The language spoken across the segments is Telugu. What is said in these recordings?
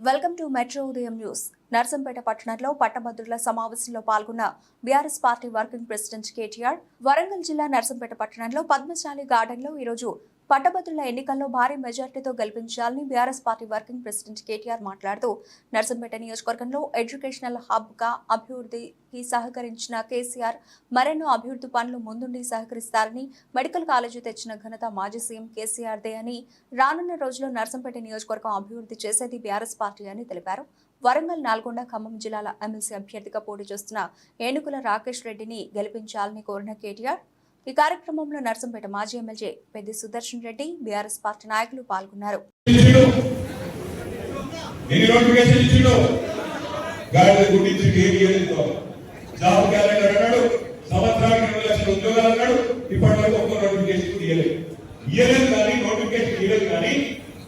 Welcome to metro Udayam news. Narsampet పట్టణంలో పట్టభద్రుల సమావేశంలో పాల్గొన్న BRS party working president KTR Warangal జిల్లా నర్సంపేట పట్టణంలో పద్మశాలి గార్డెన్లో ఈరోజు పట్టభద్రుల ఎన్నికల్లో భారీ మెజార్టీతో గెలిపించాలని BRS party working president KTR మాట్లాడుతూ నర్సంపేట నియోజకవర్గంలో ఎడ్యుకేషనల్ హబ్గా అభివృద్ధికి సహకరించిన కేసీఆర్ మరెన్నో అభివృద్ధి పనులు ముందుండి సహకరిస్తారని మెడికల్ కాలేజీ తెచ్చిన ఘనత మాజీ సీఎం కేసీఆర్దే అని రానున్న రోజుల్లో నర్సంపేట నియోజకవర్గం అభివృద్ధి చేసేది బీఆర్ఎస్ పార్టీ అని తెలిపారు. వరంగల్ నల్గొండ ఖమ్మం జిల్లాల ఎమ్మెల్సీ అభ్యర్థిగా పోటీ చేస్తున్న ఏనుగుల రాకేష్ రెడ్డిని గెలిపించాలని కోరిన కేటీఆర్ ఈ కార్యక్రమంలో నర్సంపేట మాజీ MLA Peddi Sudarshan Reddy BRS party నాయకులు పాల్గొన్నారు.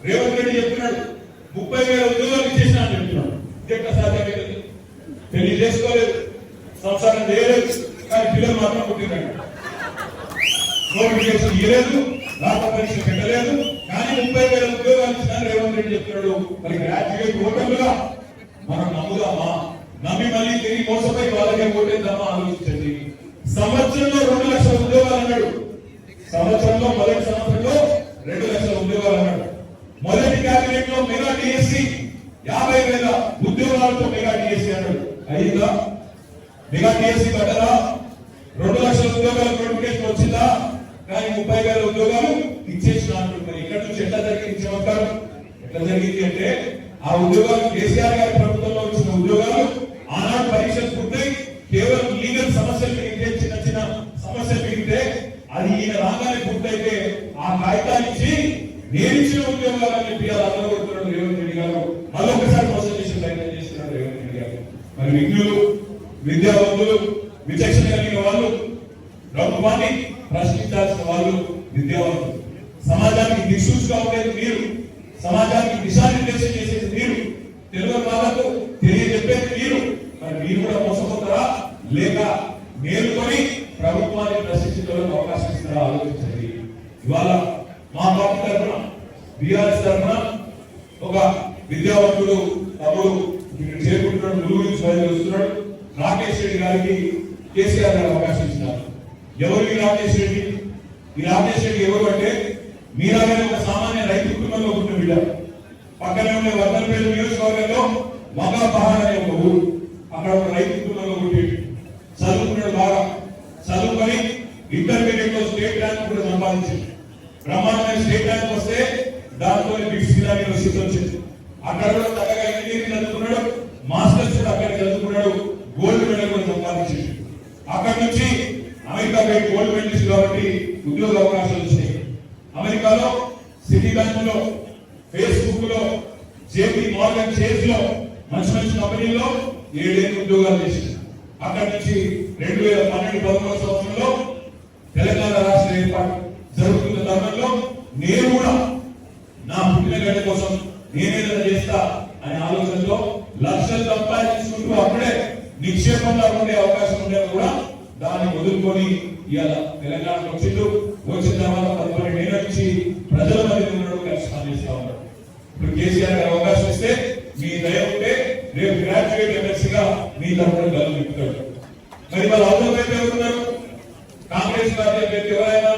రేవంత్ రెడ్డి చెప్తున్నాడు ముప్పై వేల ఉద్యోగాలు ఇచ్చేసిన అని చెప్తున్నాడు. సాధ్యమైంది? పెళ్ళి చేసుకోలేదు సంసారం చేయలేదు కానీ పిల్లలు మాత్రం పుట్టినాడు నోటిఫికేషన్ ఇవ్వలేదు రాత పరీక్ష పెట్టలేదు కానీ ముప్పై వేల ఉద్యోగాలు ఇస్తాను రేవంత్ రెడ్డి చెప్తున్నాడు మరి గ్రాడ్యుయేట్ ఓటర్లుగా మనం నమ్ముదామా? నమ్మి మళ్ళీ తిరిగి మోసపోయి వాళ్ళకే ఓటేద్దామా ఆలోచించండి. సంవత్సరంలో రెండు లక్షల ఉద్యోగాలు అన్నాడు. సంవత్సరంలో మొదటి సంవత్సరంలో రెండు లక్షల ఉద్యోగాలు అన్నాడు. మొదటి క్యాబినెట్లో మెగా డిఎస్సి యాభై వేల ఉద్యోగాలతో మెగా డిఎస్సి అన్నాడు. అయిందా? మెగా డిఎస్సి కట్టరా రెండు లక్షల ఉద్యోగాలు నోటిఫికేషన్ వచ్చిందా? కానీ ముప్పై వేల ఉద్యోగాలు ఇచ్చేసిన అంటున్నారు ఇక్కడ నుంచి ఎట్లా జరిగింది చమత్కారం? ఎట్లా జరిగింది అంటే ఆ ఉద్యోగాలు కేసీఆర్ గారి ప్రభుత్వంలో వచ్చిన ఉద్యోగాలు ఆనాడు పరీక్షలు పూర్తయి కేవలం లీగల్ సమస్యలు మిగిలితే చిన్న చిన్న సమస్యలు మిగిలితే అది ఈయన రాగానే పూర్తయితే ఆ కాగితాలు ఇచ్చి నేను ఇచ్చిన ఉద్యోగాలని చెప్పి అలా అందరూ రేవంత్ రెడ్డి గారు మరొకసారి మోసం చేసే ప్రయత్నం చేస్తున్నారు రేవంత్ రెడ్డి గారు మరి విజ్ఞులు విద్యావంతులు విచక్షణ కలిగిన వాళ్ళు ప్రభుత్వాన్ని ప్రశ్నించాల్సిన వాళ్ళు విద్యావంతులు సమాజానికి దిక్సూచిగా ఉండేది మీరు. సమాజానికి దిశానిర్దేశం చేసేది మీరు. తెలుగు వాళ్ళకు తెలియజెప్పేది మీరు. మరి మీరు కూడా మోసపోతారా? లేక మేలుకొని ప్రభుత్వాన్ని ప్రశ్నించడానికి అవకాశం ఇస్తారా? ఆలోచించండి. ఇవాళ మా పార్టీ తరఫున బీఆర్ఎస్ తరఫున ఒక విద్యావంతుడు తమ్ముడు ఇక్కడ చేరుకుంటున్నాడు ములుగు నుంచి బయలుదేరి వస్తున్నాడు. రాకేష్ రెడ్డి గారికి కేసీఆర్ గారు అవకాశం ఇచ్చినారు ఎవరు ఈ రాకేష్ రెడ్డి? ఈ రాకేష్ రెడ్డి ఎవరు అంటే మీరాగానే ఒక సామాన్య రైతు కుటుంబంలో పుట్టిన బిడ్డ. పక్కనే ఉండే వర్ధనపేట నియోజకవర్గంలో మగపహాడ్ అనే ఒక ఊరు. అక్కడ ఒక రైతు కుటుంబంలో పుట్టి చదువుకున్నాడు బాగా. చదువుకొని ఇంటర్మీడియట్లో స్టేట్ ర్యాంక్ కూడా సంపాదించింది బ్రహ్మాండమైన స్టేట్ ర్యాంక్ వస్తే దాంతో బిగ్స్ యూనివర్సిటీ వచ్చింది. అక్కడ కూడా చక్కగా ఇంజనీరింగ్ చదువుకున్నాడు మాస్టర్స్ కూడా అక్కడ చదువుకున్నాడు గోల్డ్ మెడల్ కూడా సంపాదించింది అక్కడ నుంచి అమెరికా పోయి గోల్డ్ మెడలిస్ట్ కాబట్టి ఉద్యోగ అవకాశాలు వచ్చినాయి. అమెరికాలో సిటీ బ్యాంక్లో ఫేస్బుక్లో జేపీ మార్గన్ చేజ్లో మంచి మంచి కంపెనీల్లో ఏడేళ్ళు ఉద్యోగాలు చేసింది. అక్కడి నుంచి రెండు వేల పన్నెండు పదమూడు సంవత్సరంలో తెలంగాణ రాష్ట్ర ఏర్పాటు జరుగుతున్న తరుణంలో నేను కూడా నా పుట్టిన గడ్డ కోసం నేనేదైనా చేస్తా అనే ఆలోచనలో లక్షలు సంపాదించుకుంటూ అప్పుడే నిక్షేపంగా ఉండే అవకాశం ఉండేది కూడా దాన్ని వదులుకొని ఇవాళ తెలంగాణకు వచ్చిండు వచ్చిన తర్వాత తదుపరి నేను వచ్చి ప్రజల మధ్య ఉండడం కలిసి పనిచేస్తా ఉన్నాడు ఇప్పుడు కేసీఆర్ గారు అవకాశం ఇస్తే మీ దయ ఉంటే రేపు గ్రాడ్యుయేట్ ఎమ్మెల్సీగా మీ తరఫున గల్లు నింపుతాడు మరి వాళ్ళ అవసరమైతే అయితే ఎవరున్నారు? కాంగ్రెస్ పార్టీ అభ్యర్థి ఎవరైనా?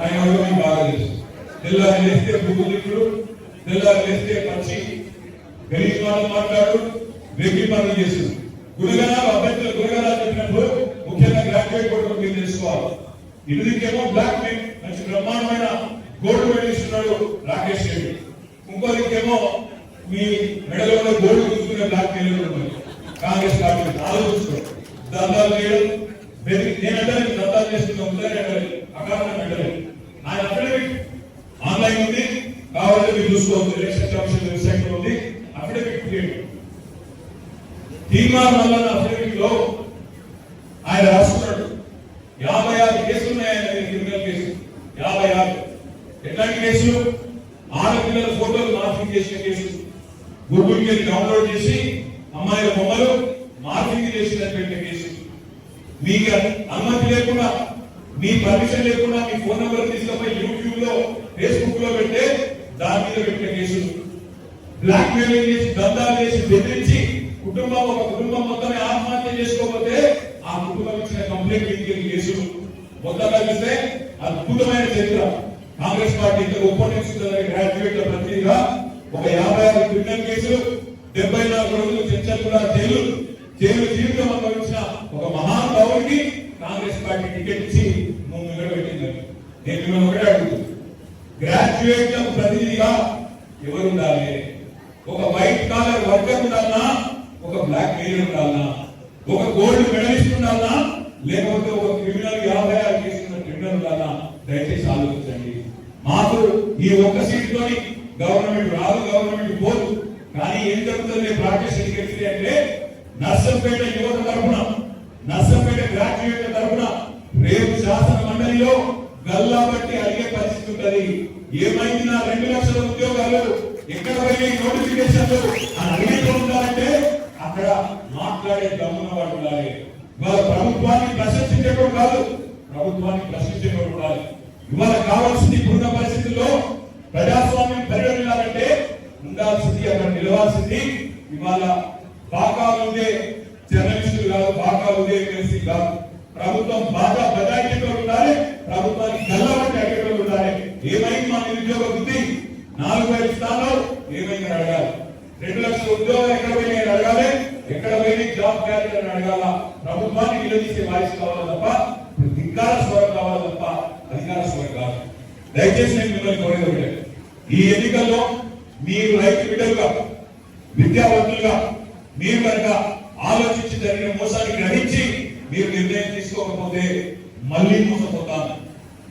ఆయన ఎవరో మీకు బాగా తెలుసు. తెల్లారి లేస్తే భూమికుడు తెల్లారి లేస్తే పచ్చి గరీబ్ వాళ్ళు మాట్లాడు వెగ్గి పనులు చేస్తుంది గురుగణాలు అభ్యర్థులు గురుగణాలు చెప్పినప్పుడు ముఖ్యంగా మీరు తెలుసుకోవాలి. ఇదికేమో బ్లాక్ మెయిన్ మంచి బ్రహ్మాండమైన గోల్డ్ మెడల్ ఇస్తున్నాడు రాకేష్ రెడ్డి ఇంకోదికేమో మీ మెడలో ఉన్న గోల్డ్ చూసుకునే బ్లాక్ మెయిల్ కూడా కాంగ్రెస్ పార్టీ ఆలోచిస్తారు దందాలు చేయడం బెదిరి నేనంటే దందాలు చేస్తున్నా ఉందని అంటారు. అకారణం అంటారు. ఆయన అఫిడవిట్ ఆన్లైన్ ఉంది. కావాలంటే మీరు చూసుకోవచ్చు. ఎలక్షన్ కమిషన్ వెబ్సైట్లో ఉంది. అఫిడవిట్ క్రియేట్ తీర్మానం వల్ల అఫిడవిట్లో ఆయన రాసుకున్నాడు యాభై ఆరు కేసులు ఉన్నాయని క్రిమినల్ కేసు యాభై ఆరు ఎట్లాంటి కేసులు ఆడపిల్లల ఫోటోలు మార్పింగ్ చేసిన కేసు వీడియోని డౌన్లోడ్ చేసి అమ్మాయిల బొమ్మలు మార్పింగ్ చేసినటువంటి కేసు. మీకు అనుమతి లేకుండా మీ పర్మిషన్ లేకుండా మీ ఫోన్ నెంబర్ తీసుకుపోయి యూట్యూబ్లో ఫేస్బుక్లో పెట్టే దాని మీద పెట్టిన కేసులు. బ్లాక్ మెయిలింగ్ చేసి దందాలు చేసి బెదిరించి కుటుంబం ఒక కుటుంబం మొత్తమే ఆత్మహత్య చేసుకోకపోతే ఆ కుటుంబం ఇచ్చిన కంప్లైంట్ ఇంటికి కేసులు. మొత్తంగా చూస్తే అద్భుతమైన చరిత్ర. కాంగ్రెస్ పార్టీ ఇంత ఉపన్యాసం గ్రాడ్యుయేట్ల ప్రతినిధిగా ఒక యాభై ఆరు క్రిమినల్ కేసులు డెబ్బై నాలుగు రోజులు చర్చలు కూడా జైలు జైలు జీవితం అనుభవించిన ఒక మహానుభావుడికి కాంగ్రెస్ పార్టీ టికెట్ ఇచ్చి ముందు పెట్టింది నేను మిమ్మల్ని ఒకటే అడుగుతుంది గ్రాడ్యుయేట్ ప్రతినిధిగా ఎవరు ఉండాలి ఒక వైట్ కాలర్ వర్కర్ ఉండాలనా? ఒక బ్లాక్ మెయిల్ ఉండాలనా? ఒక గోల్డ్ మెడలిస్ట్ ఉండాలనా? లేకపోతే ఒక క్రిమినల్ యాభై ఆరు కేసులు క్రిమినల్ ఉండాలనా? దయచేసి ఆలోచించండి. మాకు ఈ ఒక్క సీటుతోని గవర్నమెంట్ రాదు గవర్నమెంట్ పోదు. కానీ ఏం జరుగుతుంది ప్రాక్టీస్ ఎందుకు అంటే నర్సంపేట యువత తరపున నర్సంపేట గ్రాడ్యుయేట్ తరపున రేపు శాసన మండలిలో గల్లా బట్టి అడిగే పరిస్థితి ఉంటది. ఏమైంది నా రెండు లక్షల ఉద్యోగాలు ఎక్కడ పోయినాయి నోటిఫికేషన్లు అని అడిగే ఉండాలంటే అక్కడ మాట్లాడే దమ్మున వాడు ఉండాలి. ఇవాళ ప్రభుత్వాన్ని ప్రశంసించేటప్పుడు కాదు ప్రభుత్వాన్ని ప్రశ్నించేటప్పుడు ఉండాలి. ఇవాళ కావాల్సింది ఇప్పుడున్న పరిస్థితుల్లో ప్రజాస్వామ్యం నిలవాల్సింది. ఇవాళ బాగా ఉందే జర్నలిస్టులు కాదు బాగా ఉందే ఎమ్మెల్సీ కాదు. ప్రభుత్వం బాగా బదాయించేటోళ్ళు ఉండాలి ప్రభుత్వానికి గల్లబట్టి అడిగేటోళ్ళు ఉండాలి. ఏమైంది మా నిరుద్యోగ బుద్ధి నాలుగు ఐదు స్థానాలు ఏమైంది అడగాలి. రెండు లక్షల ఉద్యోగాలు ఎక్కడ పోయినాయి అడగాలి. ఎక్కడ పోయినాయి జాబ్ క్యారెక్టర్ అని అడగాల. ప్రభుత్వాన్ని నిలదీసే వాయిస్ కావాలి తప్ప ఇప్పుడు స్వరం కావాలి తప్ప అధికార స్వరం కాదు. దయచేసి నేను మిమ్మల్ని కోరేది ఒకటే. ఈ ఎన్నికల్లో మీరు రైతు బిడ్డలుగా విద్యావంతులుగా మీరు కనుక ఆలోచించి జరిగిన మోసాన్ని గ్రహించి మీరు నిర్ణయం తీసుకోకపోతే మళ్ళీ మోసపోతాను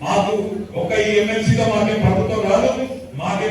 మాకు ఒక ఈ ఎమ్మెల్సీగా మాకే ప్రభుత్వం రాదు మాకే